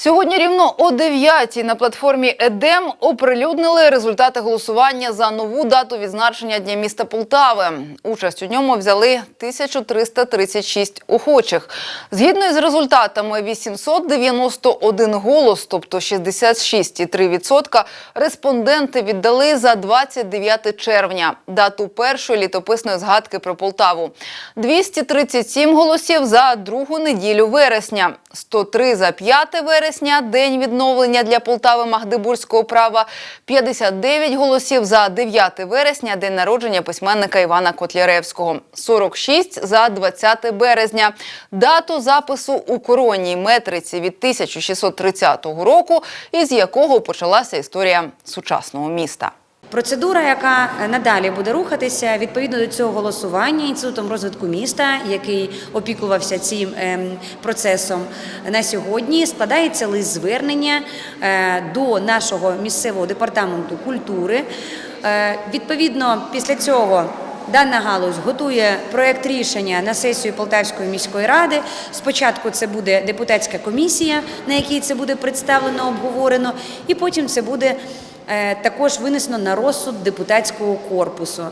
Сьогодні рівно о 9 на платформі ЕДЕМ оприлюднили результати голосування за нову дату відзначення Дня міста Полтави. Участь у ньому взяли 1336 охочих. Згідно із результатами, 891 голос, тобто 66,3%, респонденти віддали за 29 червня, дату першої літописної згадки про Полтаву. 237 голосів за другу неділю вересня, 103 за 5 вересня, день відновлення для Полтави Магдебурзького права, 59 голосів за 9 вересня, день народження письменника Івана Котляревського, 46 за 20 березня, дату запису у коронній метриці від 1630 року, із якого почалася історія сучасного міста. Процедура, яка надалі буде рухатися відповідно до цього голосування інститутом розвитку міста, який опікувався цим ем, процесом на сьогодні, складається лист звернення е, до нашого місцевого департаменту культури. Е, Відповідно, після цього. Дана галузь готує проект рішення на сесію Полтавської міської ради. Спочатку це буде депутатська комісія, на якій це буде представлено, обговорено, і потім це буде також винесено на розсуд депутатського корпусу.